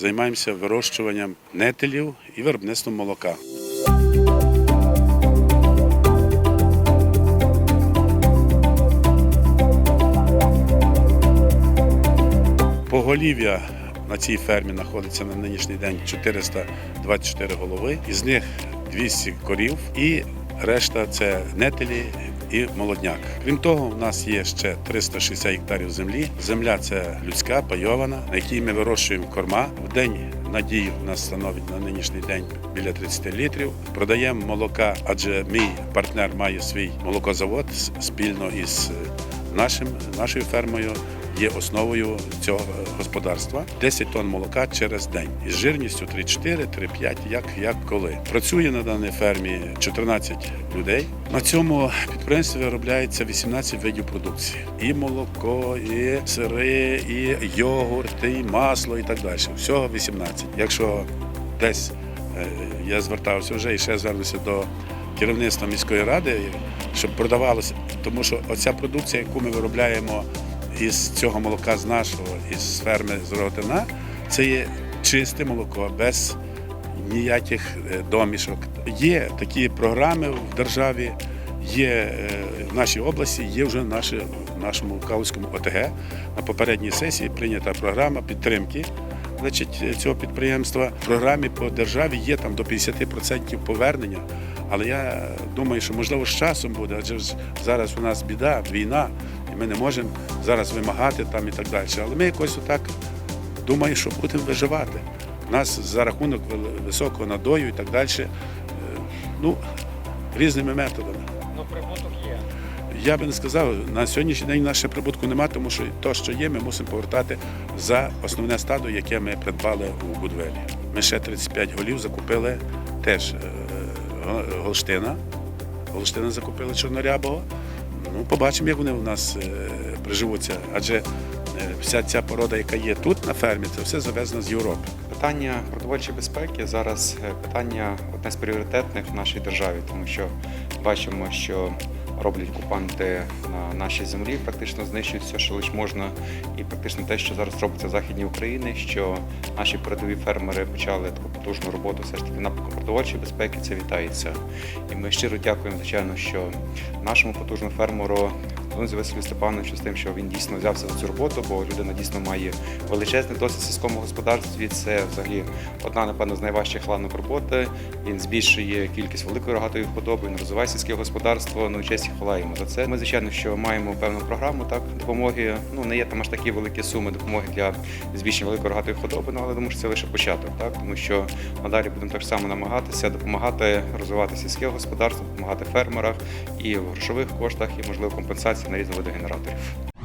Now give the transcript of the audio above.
Займаємося вирощуванням нетелів і виробництвом молока. Поголів'я на цій фермі знаходиться на нинішній день 424 голови, із них 200 корів і решта це нетелі і молодняк. Крім того, в нас є ще 360 гектарів землі. Земля це людська, пайована, на якій ми вирощуємо корма. В день надію в нас становить на нинішній день біля 30 літрів. Продаємо молока, адже мій партнер має свій молокозавод спільно із е, нашим, нашою фермою. Є основою цього господарства 10 тонн молока через день із жирністю 3,4, 3,5, як, як коли. Працює на даній фермі 14 людей. На цьому підприємстві виробляється 18 видів продукції: і молоко, і сири, і йогурт, і масло, і так далі. Всього 18. Якщо десь е, я звертався вже і ще звернуся до керівництва міської ради, щоб продавалося, тому що оця продукція, яку ми виробляємо із цього молока з нашого, із ферми з Рогатина, це є чисте молоко без ніяких е, домішок. Є такі програми в державі, є е, в нашій області, є вже в нашому Калузькому ОТГ. На попередній сесії прийнята програма підтримки значить, цього підприємства. В програмі по державі є там до 50% повернення. Але я думаю, що можливо з часом буде, адже зараз у нас біда, війна, ми не можемо зараз вимагати там і так далі. Але ми якось отак думаю, що будемо виживати. У нас за рахунок високого надою і так далі, е, ну, різними методами. Ну, прибуток є. Я би не сказав, на сьогоднішній день наше прибутку немає, тому що те, що є, ми мусимо повертати за основне стадо, яке ми придбали у Будвелі. Ми ще 35 голів закупили теж е, Голштина. Голштина закупили чорнорябого. Ну, побачимо, як вони у нас е, приживуться. Адже е, вся ця порода, яка є тут на фермі, це все завезено з Європи. Питання продовольчої безпеки зараз е, питання одне з пріоритетних в нашій державі, тому що бачимо, що роблять окупанти на нашій землі, практично знищують все, що лише можна, і практично те, що зараз робиться в західній Україні, що наші передові фермери почали таку потужну роботу все ж таки на продовольчої безпеки, це вітається. І ми щиро дякуємо, звичайно, що нашому потужному фермеру Лунзі Василю Степановичу з тим, що він дійсно взявся за цю роботу, бо людина дійсно має величезний досвід в сільському господарстві. Це взагалі одна, напевно, з найважчих ланок роботи. Він збільшує кількість великої рогатої худоби, він розвиває сільське господарство. Ну честь хвала йому за це. Ми, звичайно, що маємо певну програму так допомоги. Ну не є там аж такі великі суми допомоги для збільшення великої рогатої худоби, ну але думаю, що це лише початок, так тому що надалі будемо так само намагатися допомагати розвивати сільське господарство, допомагати фермерах і в грошових коштах, і можливо компенсації на до генераторів.